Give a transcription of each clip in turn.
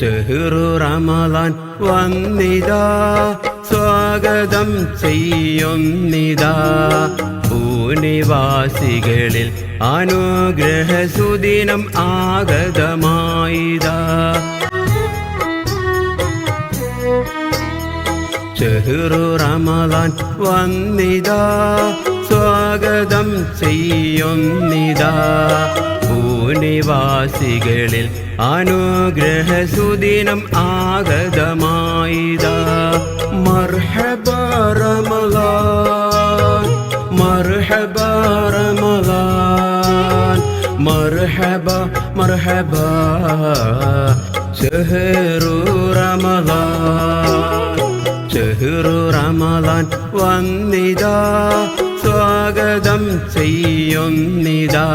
ചെഹ്റു റമലാൻ വന്നിതാ. സ്വാഗതം ചെയ്യുന്നിതാ. ഭൂനിവാസികളിൽ അനുഗ്രഹ സുദിനം ആഗതമായിതാ. ചെഹുറു റമലാൻ വന്നിതാ. സ്വാഗതം ചെയ്യുന്നിതാ. ഭൂനിവാസികളിൽ അനുഗ്രഹ സുദിനം ആഗതമായിതാ. മർഹബ റമലാൻ മർഹബ മർഹബ ചെഹ്റു റമലാൻ ചെഹ്റു റമലാൻ വന്നിതാ സ്വാഗതം ചെയ്യുന്നിതാ.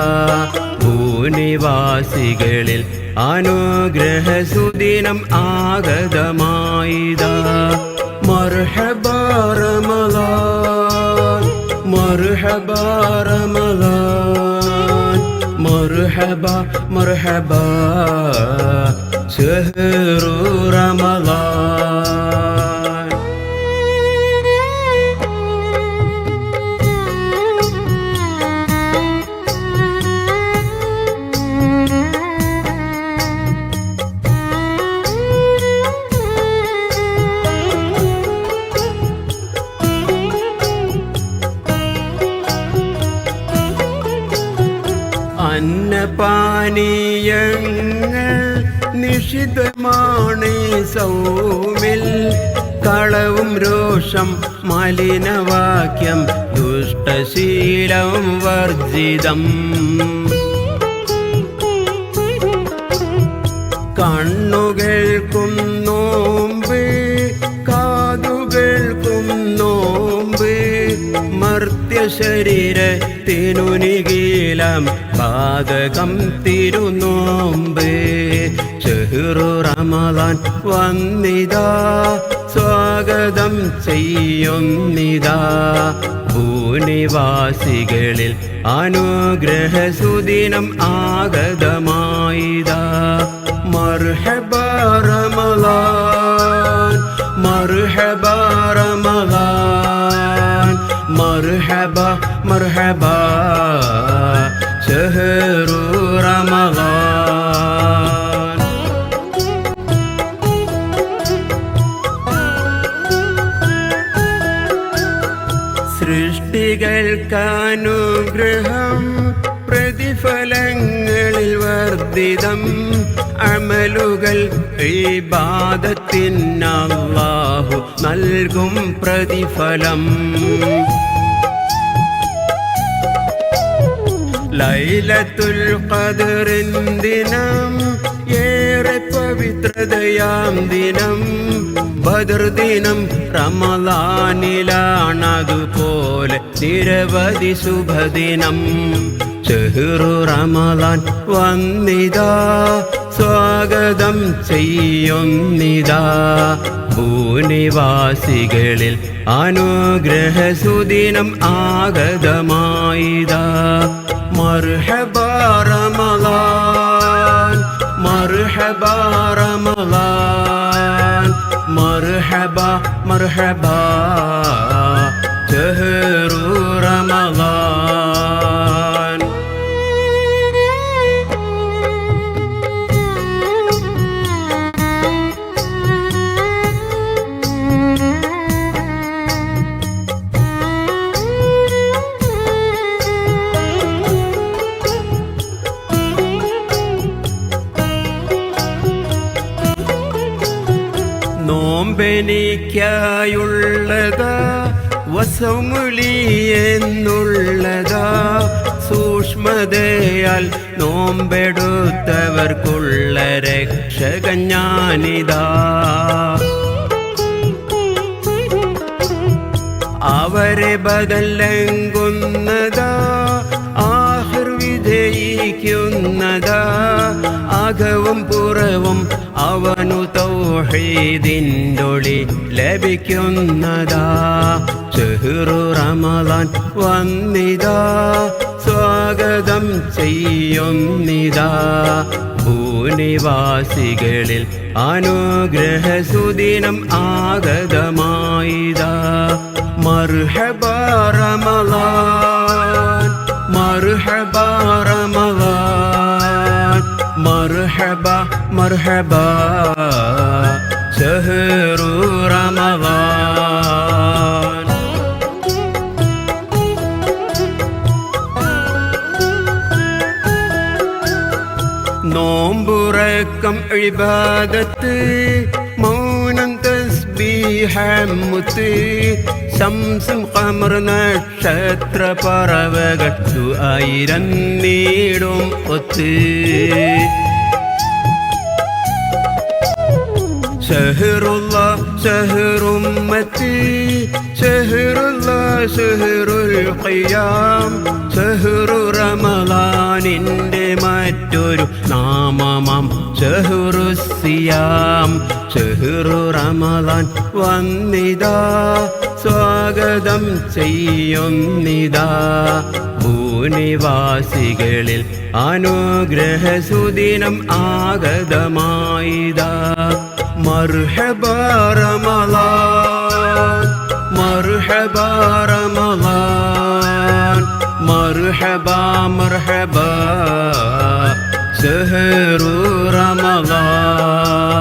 ഭൂനിവാസികളിൽ അനുഗ്രഹ സുദിനം ആഗതമായിതാ. മർഹബ റമലാൻ മർഹബ മർഹബ മർഹബ റമലാൻ അന്നപാനീയങ്ങൾ നിഷിദ്ധമാണ് സൗമിൽ കളവും രോഷം മലിനവാക്യം ദുഷ്ടശീലം വർജിതം. കണ്ണുകൾക്കും നോമ്പ് കാതുകൾക്കും നോമ്പ് മർത്യ ശരീരത്തിനുനികീലം പാതകം തിരുനോമ്പ്. ചെഹ്റു റമളാൻ വന്നിതാ സ്വാഗതം ചെയ്യുന്നിതാ. ഭൂനിവാസികളിൽ അനുഗ്രഹ സുദിനം ആഗതമായിതാ. മർഹബ റമളാൻ മർഹബ മർഹബ ഷഹറു റമലാൻ സൃഷ്ടികൾക്കനുഗ്രഹം പ്രതിഫലങ്ങളിൽ വർദ്ധിതം അമലുകൾ ഇബാദത്തിനല്ലാഹു നൽകും പ്രതിഫലം. ലൈലത്തുൽ ഖദറിൻ ദിനം ഏറെ പവിത്രതയാം ദിനം. ബദർ ദിനം റമലാനിലാണതുപോലെ നിരവധി ശുഭദിനം. ചെഹുറു റമലാൻ വന്നിതാ സ്വാഗതം ചെയ്യുന്നിതാ. ഭൂനിവാസികളിൽ അനുഗ്രഹ സുദിനം ആഗതമായിതാ. മർഹബ റമലാൻ മർഹബ റമലാൻ മർഹബ മർഹബ ചെഹ്റു റമലാൻ നോമ്പെനിക്കായുള്ളതാ വസമുളി എന്നുള്ളതാ സൂക്ഷ്മതയാൽ നോമ്പെടുത്തവർക്കുള്ള രക്ഷകഞ്ഞാനിതാ അവരെ ബദലങ്കുന്നതാ ആഹർ വിജയിക്കുന്നതാ അകവും പുറവും അവനു തൗഹീദിന്റൊളി ലഭിക്കുന്നതാ. ചെഹുറു റമളാൻ വന്നിതാ. സ്വാഗതം ചെയ്യുന്നിതാ. ഭൂനിവാസികളിൽ അനുഗ്രഹ സുദിനം ആഗതമായിതാ. മർഹബ റമളാൻ മർഹബ റമളാൻ മർഹബ മർഹബ ഷഹ്റു റമളാൻ നോമ്പുറക്കം ഇബാദത്ത് മൗനം തസ്ബീഹമുത്ത് ശംസും കമർ നക്ഷത്ര പറവകൾ ആയിരം നീടും ഒത്ത്. ഷഹറുള്ള ഷെഹറുമ്മത്തി ഷെഹറുള്ള ഷെഹറുൽ ഖിയാം. ഷെഹറു റമലാനിന്റെ മറ്റൊരു നാമമാം. ഷെഹറു സിയാം. ഷെഹറു റമലാൻ വന്നിതാ. സ്വാഗതം ചെയ്യുന്നിതാ. ഭൂനിവാസികളിൽ അനുഗ്രഹ സുദിനം ആഗതമായിതാ. മർഹബ റമളാൻ മർഹബ റമളാൻ മർഹബ മർഹബ ഷഹറു റമളാൻ